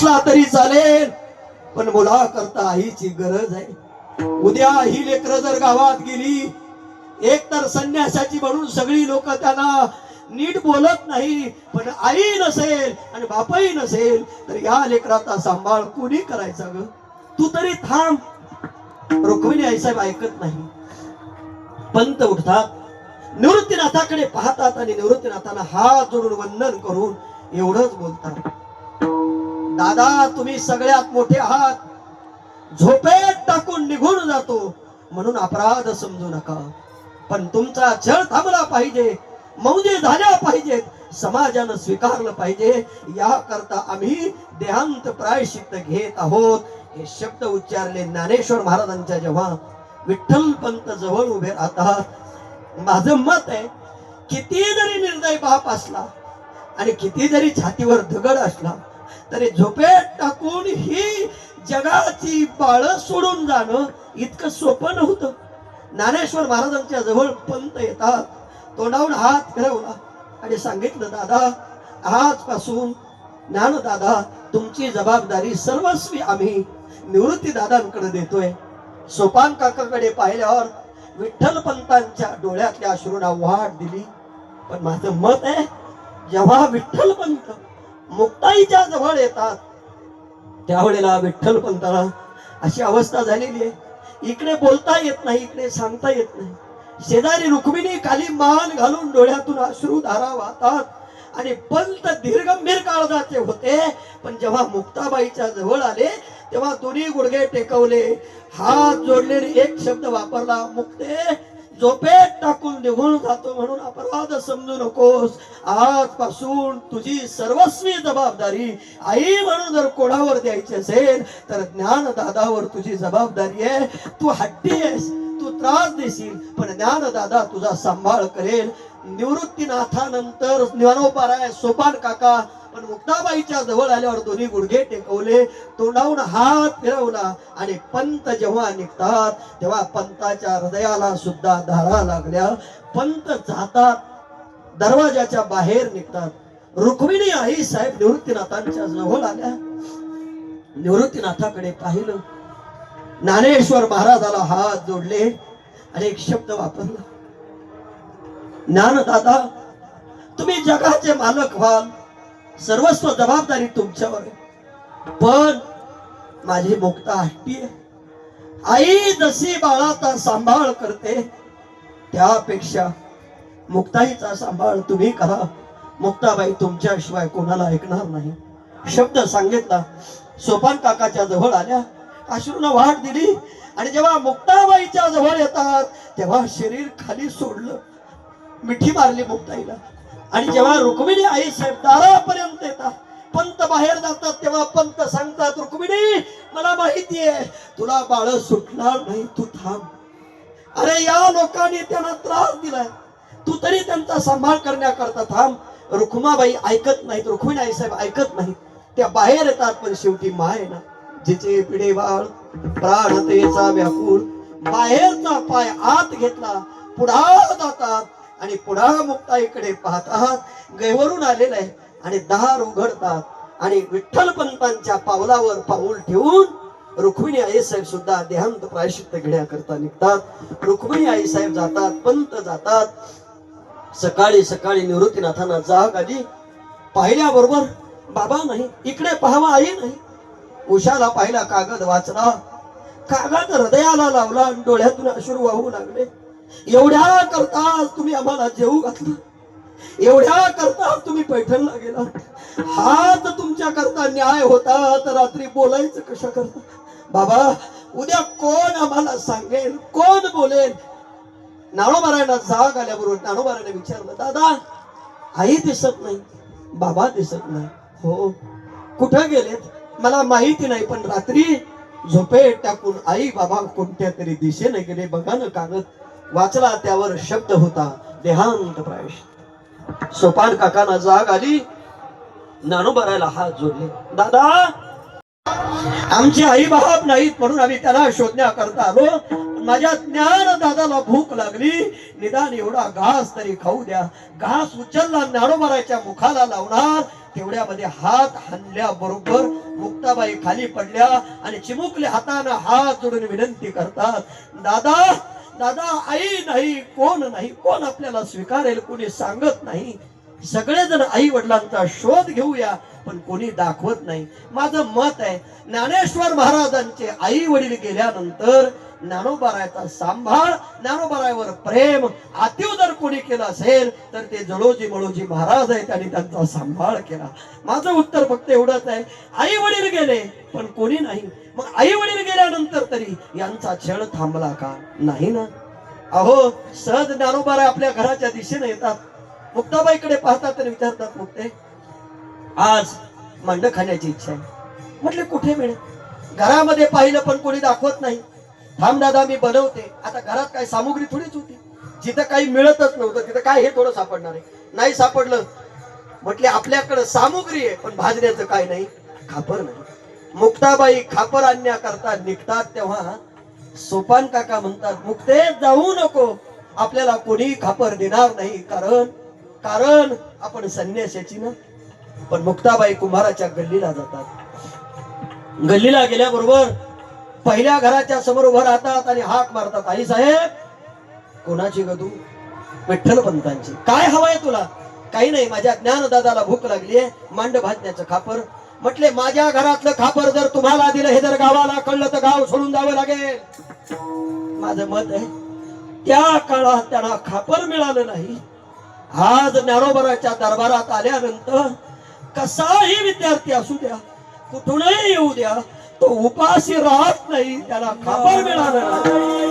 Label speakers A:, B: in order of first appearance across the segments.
A: असला तरी चालेल. पण मुला करता आईची गरज आहे. उद्या ही लेकरं जर गावात गेली एक तर संन्यासाची म्हणून सगळी लोक त्यांना नीट बोलत नाही पण आई नसेल आणि बापही नसेल तर या लेकराचा सांभाळ कुणी करायचा ग? तू तरी थांब. रुक्मिणी आईसाहेब ऐकत नाही. पंत उठतात. निवृत्तीनाथाकडे पाहतात आणि निवृत्तीनाथाला हात जोडून वंदन करून एवढंच बोलतात. दादा तुम्ही सगळ्यात मोठे आहात. झोपेत टाकून निघून जातो. म्हणून अपराध समजू नका. पण तुमचा छळ थांबला पाहिजे. मौजे झाल्या पाहिजेत. समाजानं स्वीकारलं पाहिजे. याकरता आम्ही देहांत प्रायश्चित्त घेत आहोत. हे शब्द उच्चारले ज्ञानेश्वर महाराजांच्या जेव्हा विठ्ठल पंत जवळ उभे राहतात. माझं मत आहे किती जरी निर्दय बाप असला आणि किती जरी छातीवर दगड असला तरी झोपेत टाकून ही जगाची बाळ सोडून जाणं इतकं सोपं नव्हतं. ज्ञानेश्वर महाराजांच्या जवळ पंत येतात. तोंडावून हात फिरवला आणि सांगितलं दादा आजपासून ज्ञान दादा तुमची जबाबदारी सर्वस्वी आम्ही निवृत्ती दादांकडे देतोय. सोपान काकाकडे पाहिल्यावर विठ्ठल पंतांच्या डोळ्यातल्या अश्रूंना वाढ दिली. पण माझं मत आहे जेव्हा विठ्ठल पंत मुक्ताईच्या जवळ येतात. त्यावेळेला विठ्ठल पंताला अशी अवस्था झालेली आहे. इकडे बोलता येत नाही इकडे सांगता येत नाही. शेजारी रुक्मिणी खाली मान घालून डोळ्यातून अश्रू धारा वाहतात. आणि पंत दीर्घंभीर काळजाचे होते. पण जेव्हा मुक्ताबाईच्या जवळ आले तेव्हा दोन्ही गुडघे टेकवले. हात जोडलेले एक शब्द वापरला मुक्ते झोपेत टाकून निघून जातो म्हणून अपराध समजू नकोस. आजपासून तुझी सर्वस्वी जबाबदारी आई म्हणून जर कोणावर द्यायची असेल तर ज्ञान दादावर तुझी जबाबदारी आहे. तू हट्टी आहेस तू त्रास देशील पण ज्ञान दादा तुझा सांभाळ करेल. निवृत्तीनाथानंतर ज्ञानोपाराय सोपान काका पण मुक्ताबाईच्या जवळ आल्यावर दोन्ही गुडघे टेकवले. तोंडावून हात फिरवला आणि पंत जेव्हा निघतात तेव्हा पंताच्या हृदयाला सुद्धा धारा लागल्या. पंत जातात दरवाजाच्या बाहेर निघतात. रुक्मिणी आई साहेब निवृत्तीनाथांच्या जवळ आल्या. निवृत्तीनाथाकडे पाहिलं. ज्ञानेश्वर महाराजाला हात जोडले आणि एक शब्द वापरला. ज्ञानदादा तुम्ही जगाचे मालक व्हाल. सर्वस्व जबाबदारी तुमच्यावर पण माझी मुक्ता हट्टी आहे. आई जशी बाळाचा सांभाळ करते त्यापेक्षा मुक्ताईचा सांभाळ तुम्ही करा. मुक्ताबाई तुमच्याशिवाय कोणाला ऐकणार नाही. शब्द सांगितला. सोपान काकाच्या जवळ आल्या. अश्रून वाट दिली. आणि जेव्हा मुक्ताबाईच्या जवळ येतात तेव्हा शरीर खाली सोडलं. मिठी मारली मुक्ताईला. आणि जेव्हा रुक्मिणी आई साहेब दारापर्यंत येतात पंत बाहेर जातात तेव्हा पंत सांगतात रुक्मिणी मला माहिती आहे तुला बाळ सुटणार नाही तू थांब. अरे या लोकांनी त्यांना त्रास दिलाय. तू तरी त्यांचा सांभाळ करण्याकरता थांब. रुक्माबाई ऐकत नाहीत रुक्मिणी आई साहेब ऐकत नाहीत. त्या बाहेर येतात पण शेवटी माय ना. जिचे पिढे बाळ प्राणतेचा व्याकुळ. बाहेरचा पाय आत घेतला पुढा जातात. आणि पुढा मुक्ताईकडे आहात. गैवरून आलेलं आहे. आणि दार उघडतात. आणि विठ्ठल पंतांच्या पावलावर पाऊल ठेवून रुक्मिणी आई साहेब सुद्धा देहांत प्रायश्चित्त घेण्याकरता निघतात. रुक्मिणी आई साहेब जातात पंत जातात. सकाळी सकाळी निवृत्तीनाथांना जाग आली. पाहिल्याबरोबर बाबा नाही इकडे पाहावा आई नाही. उषाला पाहिला कागद वाचला. कागद हृदयाला लावला डोळ्यातून अश्रू वाहू लागले. एवढ्या करता तुम्ही आम्हाला जेवू घातलं. एवढ्या करता तुम्ही पैठणला गेला. हात तुमच्या करता न्याय होता तर रात्री बोलायचं कशा करता? बाबा उद्या कोण आम्हाला सांगेल? कोण बोलेल? नाणोबारायणा जाग आल्याबरोबर नाणोबारायने विचारलं दादा आई दिसत नाही बाबा दिसत नाही. हो कुठं गेलेत? मला माहिती नाही पण रात्री झोपे टाकून आई बाबा कोणत्या तरी दिशेने गेले बघा ना कागद. वाचला त्यावर शब्द होता देहांत प्रायश सोपान काकांना जाग आली. नानोबरायला हात जोडले. दादा! आमचे आई बाप नाहीत म्हणून आम्ही त्याला शोधण्याकरता आलो. माझ्या ज्ञान दादाला भूक लागली. निदान एवढा घास तरी खाऊ द्या. घास उचलला ज्ञानोबाराच्या मुखाला लावणार. तेवढ्यामध्ये हात हाणल्या बरोबर मुक्ताबाई खाली पडल्या आणि चिमुकले हातानं हात जोडून विनंती करतात. दादा दादा आई नाही कोण नाही कोण आपल्याला स्वीकारेल कोणी सांगत नाही. सगळेजण आई वडिलांचा शोध घेऊया पण कोणी दाखवत नाही. माझं मत आहे ज्ञानेश्वर महाराजांचे आई वडील गेल्यानंतर ज्ञानोबारायचा सांभाळ ज्ञानोबारायवर प्रेम आतीव जर कोणी केलं असेल तर ते जळोजी मळोजी महाराज आहेत आणि त्यांचा सांभाळ केला. माझं उत्तर फक्त एवढंच आहे आई वडील गेले पण कोणी नाही. मग आई वडील गेल्यानंतर तरी यांचा छळ थांबला का? नाही ना? अहो सहज ज्ञानोबाराय आपल्या घराच्या दिशेने येतात. मुक्ताबाईकडे पाहतात आणि विचारतात मुक्ते आज मांड खाण्याची इच्छा आहे. म्हटले कुठे मिळेल? घरामध्ये पाहिलं पण कोणी दाखवत नाही. थांब दादा मी बनवते. आता घरात काय सामुग्री थोडीच होती. जिथं काही मिळतच नव्हतं तिथं काय हे थोडं सापडणार आहे. नाही सापडलं. म्हटले आपल्याकडं सामुग्री आहे पण भाजण्याचं काय नाही. खापर नाही. मुक्ताबाई खापर आणण्याकरता निघतात तेव्हा सोपान काका म्हणतात मुक्ते जाऊ नको. आपल्याला कोणी खापर देणार नाही कारण कारण आपण संन्यासाची ना पण मुक्ताबाई कुंभाराच्या गल्लीला जातात. गल्लीला गेल्याबरोबर पहिल्या घराच्या समोर उभं राहतात आणि हाक मारतात. आई साहेब कोणाची गदू विठ्ठल पंतांची काय हवंय तुला? काही नाही माझ्या ज्ञानदादाला भूक लागली आहे. मांड भाजण्याचं खापर. म्हटले माझ्या घरातलं खापर जर तुम्हाला दिलं हे जर गावाला कळलं तर गाव सोडून जावं लागेल. माझं मत आहे त्या काळात त्यांना खापर मिळालं नाही. आज ज्ञानोबराच्या दरबारात आल्यानंतर कसाही विद्यार्थी असू द्या कुठूनही येऊ द्या तो उपाशी राहत नाही त्याला खापर मिळालं नाही.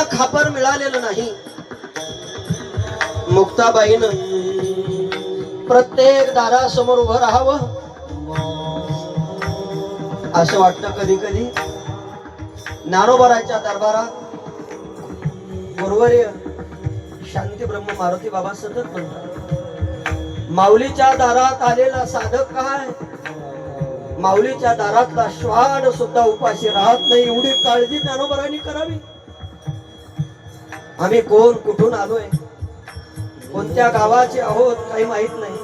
A: त्यांना खापर मिळालेलं नाही. मुक्ताबाईनं प्रत्येक दारासमोर उभं राहावं. असं वाटतं कधी कधी ज्ञानोबराच्या दरबारात गुरुवर्य शांती ब्रह्म मारुती बाबा सतत म्हणतात. माऊलीच्या दारात आलेला साधक काय? माऊलीच्या दारातला श्वान सुद्धा उपाशी राहत नाही. एवढी काळजी ज्ञानोबरांनी करावी. आम्ही कोण कुठून आलोय? कोणत्या गावाचे आहोत काही माहीत नाही.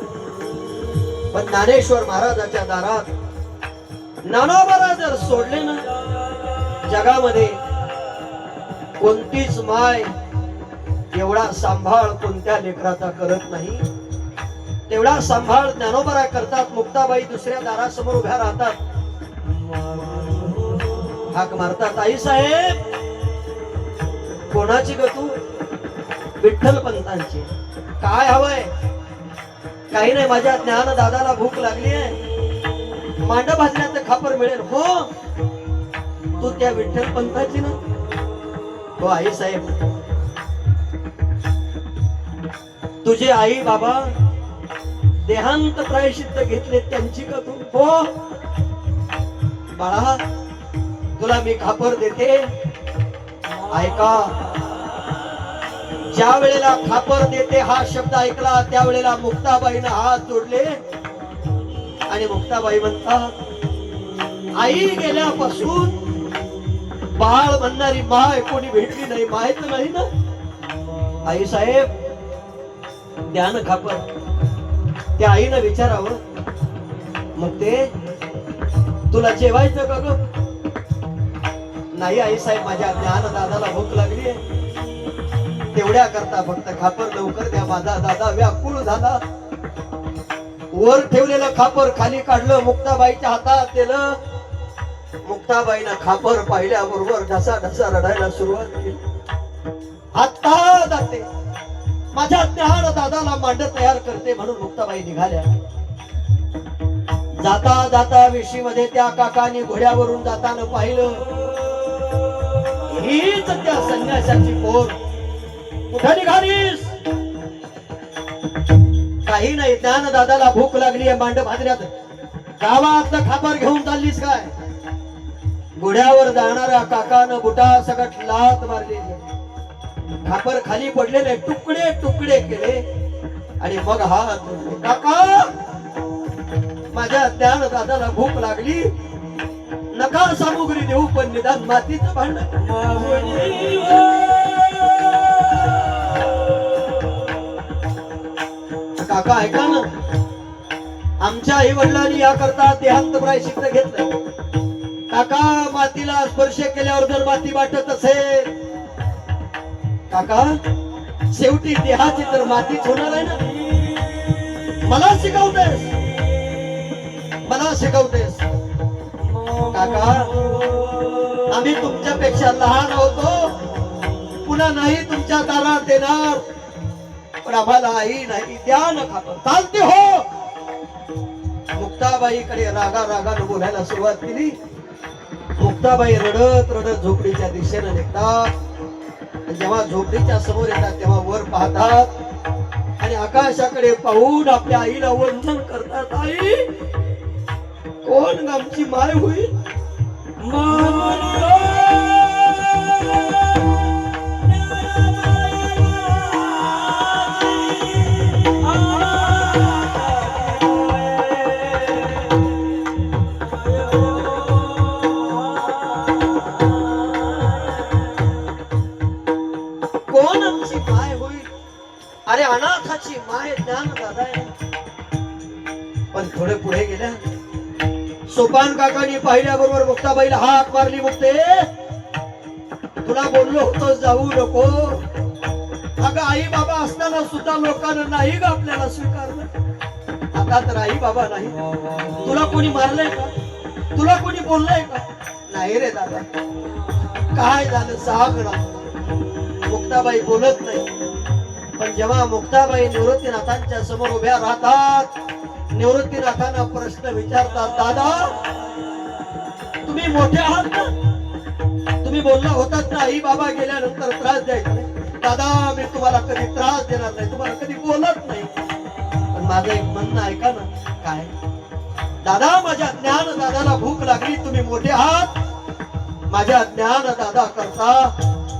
A: पण ज्ञानेश्वर महाराजाच्या दारात ज्ञानोबरा जर सोडले ना जगामध्ये कोणतीच माय एवढा सांभाळ कोणत्या लेकराचा करत नाही. तेवढा सांभाळ ज्ञानोबरा करतात मुक्ताबाई दुसऱ्या दारासमोर उभ्या राहतात. हाक मारतात आई साहेब! कोणाची ग तू? विठ्ठल पंतांची काय हवंय? काही नाही माझ्या ज्ञान दादाला भूक लागली आहे. मांड भाजण्याचं खापर मिळेल. हो. तू त्या विठ्ठल पंताची ना? हो आई साहेब. तुझे आई बाबा देहांत प्रायशिद्ध घेतले त्यांची का तू. हो. बाळा तुला मी खापर देते. ऐका. ज्या वेळेला खापर देते हा शब्द ऐकला त्यावेळेला मुक्ताबाईनं हात जोडले. आणि मुक्ताबाई म्हणतात आई गेल्यापासून बाळ म्हणणारी माय कोणी भेटली नाही माहीत नाही ना? आई साहेब द्यान खापर. त्या आईनं विचारावं मग ते तुला जेवायचं का ग? नाही आई साहेब माझ्या ज्ञान दादाला भूक लागली तेवढ्या करता फक्त खापर लवकर द्या माझा दादा व्याकुळ झाला. वर ठेवलेलं खापर खाली काढलं मुक्ताबाईच्या हातात दिलं. मुक्ताबाईनं खापर पाहिल्याबरोबर ढसा ढसा रडायला सुरुवात केली. आता जाते. माझ्या ज्ञान दादाला मांड तयार करते म्हणून मुक्ताबाई निघाल्या. जाता जाता विशीमध्ये त्या काकाने घोड्यावरून जाताना पाहिलं. हीच त्या संन्यासाची पोर. कुठं निघालीस? काही नाही ज्ञान दादाला भूक लागली आहे मांड भाजण्यात गावातलं खापर घेऊन चाललीस काय? घोड्यावर जाणाऱ्या काकानं बुटा सगळं लात मारली. खापर खाली पडलेले तुकडे तुकडे केले. आणि मग हा काका माझ्या ज्ञान दादाला भूक लागली. नका सामुग्री देऊ पण निदान मातीचं भांड काका ऐका ना. आमच्या आई वडिलांनी याकरता देहांत प्रायशिक्त घेतलं. काका मातीला स्पर्श केल्यावर जर माती वाटत असेल. काका शेवटी देहाची तर मातीच होणार आहे ना? मला शिकवतेस. मला शिकवतेस. काका. आम्ही तुमच्यापेक्षा लहान होतो. पुन्हा नाही तुमच्या दारात देणार. पण आम्हाला आई नाही द्या नका चालते हो. मुक्ताबाईकडे रागा रागानं बोलायला सुरुवात केली. मुक्ताबाई रडत रडत झोपडीच्या दिशेनं निघतात. जेव्हा झोपडीच्या समोर येतात तेव्हा वर पाहतात. आणि आकाशाकडे पाहून आपल्या आईला वंदन करतात. आई कोण आमची माय होईल? अरे अनाथाची माय ज्ञान दादा आहे. पण थोडे पुढे गेल्या. सोपान काकांनी पाहिल्याबरोबर मुक्ताबाईला हात मारली मुक्ते. तुला बोललो होतो जाऊ नको. अगं आई बाबा असताना सुद्धा लोकांना नाही ग आपल्याला स्वीकारलं. आता तर आई बाबा नाही. तुला कोणी मारलंय का? तुला कोणी बोललंय का? नाही रे दादा. काय झालं? सहा ना मुक्ताबाई बोलत नाही. पण जेव्हा मुक्ताबाई निवृत्तीनाथांच्या समोर उभ्या राहतात निवृत्तीनाथांना प्रश्न विचारतात दादा तुम्ही मोठे आहात ना तुम्ही बोलला होतात ना आई बाबा गेल्यानंतर त्रास द्यायचा दादा मी तुम्हाला कधी त्रास देणार नाही तुम्हाला कधी बोलत नाही. पण माझं एक म्हणणं ऐका ना काय? दादा माझ्या ज्ञान दादाला भूक लागली तुम्ही मोठे आहात. माझ्या ज्ञान दादा करता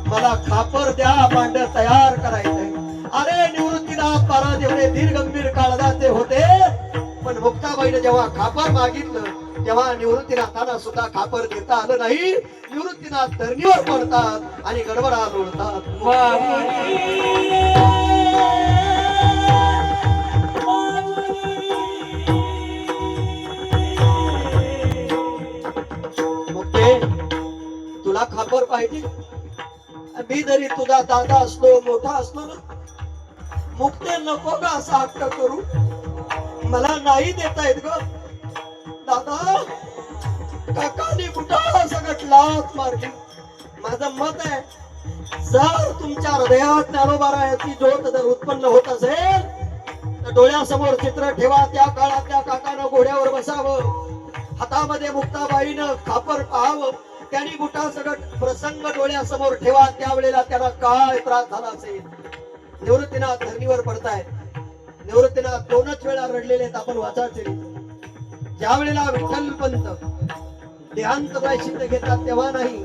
A: मला खापर द्या भांड तयार करायचंय. अरे निवृत्तीनाथ महाराज एवढे धीरगंभीर काळजाचे बाईनं जेव्हा खापर मागितलं तेव्हा निवृत्तीनाथांना सुद्धा खापर देता आलं नाही. निवृत्तीनाथ धरणीवर पडतात आणि गडबडा लोळतात. तुला खापर पाहिजे? मी जरी तुझा दादा असलो मोठा असलो ना मुक्ते नको का असा हट्ट करू? मला नाही देता येत ग. दादा काकाने कुठं सगळं लाच मारली. माझं मत आहे जर तुमच्या हृदयात ज्ञानोबाराची ज्योत जर उत्पन्न होत असेल तर डोळ्यासमोर चित्र ठेवा त्या काळात त्या काकानं घोड्यावर बसावं हातामध्ये मुक्ताबाईनं खापर पाहावं त्यांनी गुटा सगळं प्रसंग डोळ्यासमोर ठेवा त्यावेळेला त्याला काय त्रास झाला असेल? निवृत्तीनाथ धरणीवर पडताय निवृत्तीला दोनच वेळा रडलेले आहेत आपण वाचायचे ज्या वेळेला विठ्ठल पंत देहांत प्रायश्चित्त घेतात तेव्हा नाही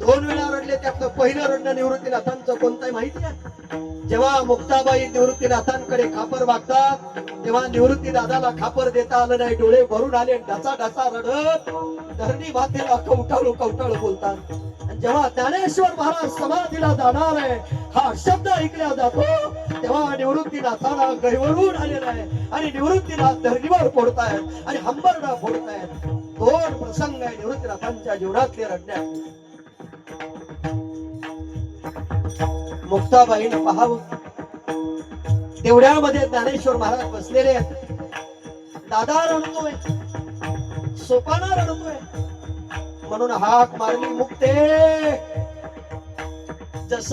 A: दोन वेळा रडले त्यातलं पहिलं रडणं निवृत्तीनाथांचं कोणताही माहिती आहे? जेव्हा मुक्ताबाई निवृत्तीनाथांकडे खापर मागतात तेव्हा निवृत्ती दादाला खापर देता आलं नाही डोळे भरून आले ढसा ढसा रडत धरणी मातेला कवटाळू कवटाळू बोलतात. जेव्हा ज्ञानेश्वर महाराज समाधीला जाणार आहे हा शब्द ऐकला जातो तेव्हा निवृत्तीनाथाला गैवरून आलेला आहे आणि निवृत्तीनाथ धरणीवर फोडतायत आणि हंबरडा फोडतायत. दोन प्रसंग आहे निवृत्तीनाथांच्या जीवनातले रडण्यात. मुक्ताबाईनं पहावं. तेवढ्यामध्ये ज्ञानेश्वर महाराज बसलेले आहेत. दादा रडतोय. सोपाना रडतोय. म्हणून हाक मारली मुक्ते. जस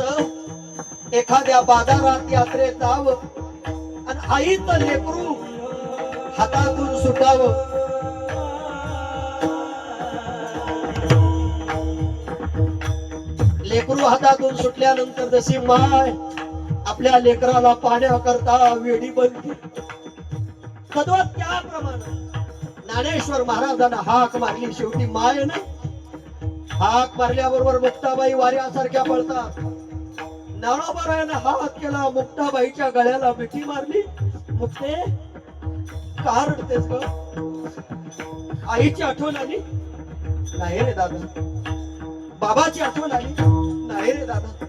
A: एखाद्या बाजारात यात्रेत जावं आणि आईचं लेकरू हातातून सुटाव. लेकरू हातातून सुटल्यानंतर जशी माय आपल्या लेकराला पाण्याकरता वेडी बनते. कदवत त्याप्रमाणे ज्ञानेश्वर महाराजांना हाक मारली. शेवटी माय ना हाक मारल्याबरोबर मुक्ताबाई वाऱ्यासारख्या पळतात. ज्ञानोबरायानं हात केला मुक्ताबाईच्या गळ्याला मिठी मारली. मुक्ते का रडतेस ग? आईची आठवण आली? नाही रे दादा. बाबाची आठवण आली? नाही रे दादा.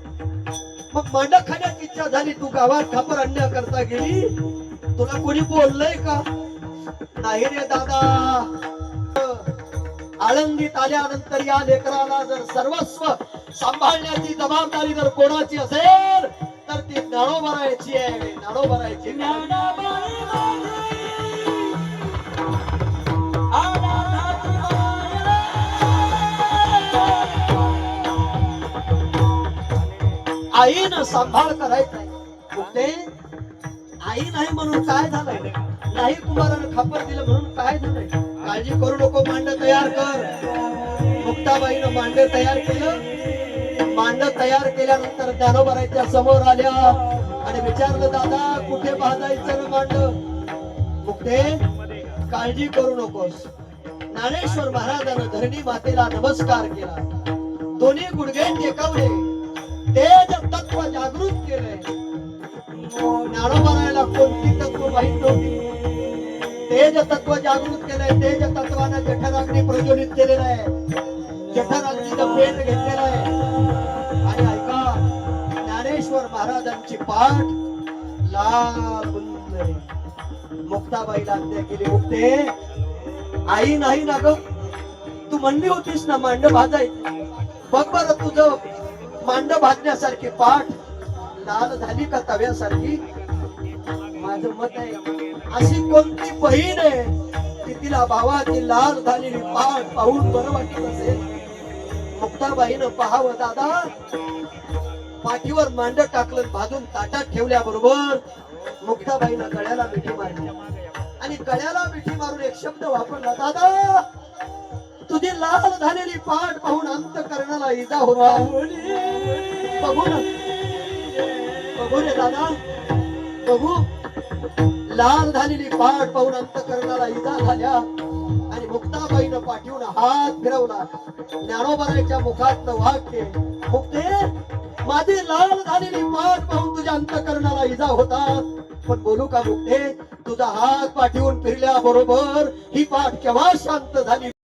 A: मग मांडक खाण्याची इच्छा झाली तू गावात खापर आणण्याकरता गेली? तुला कोणी बोललंय का? नाही रे दादा. आळंदीत आल्यानंतर या लेकराला जर सर्वस्व सांभाळण्याची जबाबदारी जर कोणाची असेल तर ती ज्ञानोबरायची आहे ज्ञानोबरायची आईनं सांभाळ करायचा कुठे आई नाही म्हणून काय झालंय? नाही कुमारानं खापर दिलं म्हणून काय झालंय? काळजी करू नको मांड तयार कर. मुक्ताबाईनं मांड तयार केलं. मांड तयार केल्यानंतर ज्ञानोबरायच्या समोर आल्या. आणि विचारलं दादा कुठे बांधायचं ना मांड? मुक्ते काळजी करू नकोस. ज्ञानेश्वर महाराजानं धरणी मातेला नमस्कार केला. दोन्ही गुडघे टेकवले तेज तत्व जागृत केलंय. ज्ञानोबरायला कोणती तत्व माहीत नव्हती. तेज तत्व जागृत केलंय तेज तत्वानं जठराग्नी प्रज्वलित केलेलं आहे. जठराग्नीचं पेट घेतलेलं आहे. आणि ऐका ज्ञानेश्वर महाराजांची पाठ लाल मुक्ताबाईला हत्या केली उठते. आई नाही ना ग. तू म्हणली होतीस ना मांड भाजाय बघ बरं तुझं मांड भाजण्यासारखी पाठ. लाल झाली का तव्यासारखी? माझं मत आहे. अशी कोणती बहीण आहे की तिला भावाची लाल झालेली पाठ पाहून बरं वाटत असेल? मुक्ताबाईनं पाहावं दादा. पाठीवर मांड टाकलं भाजून ताटात ठेवल्याबरोबर मुक्ताबाईनं गळ्याला मिठी मारली. आणि गळ्याला मिठी मारून एक शब्द वापरला दादा तुझी लाल झालेली पाठ पाहून अंत करण्याला इजा होता बघू ना. बघू रे दादा. बघू. लाल झालेली पाठ पाहून अंतकरणाला इजा झाल्या. आणि मुक्ताबाईनं पाठीवून हात फिरवला. ज्ञानोबराच्या मुखात वाक्य मुक्ते माझी लाल झालेली पाठ पाहून तुझ्या अंतकरणाला इजा होता. पण बोलू का मुक्ते तुझा हात पाठीवून फिरल्या बरोबर ही पाठ केव्हा शांत झाली?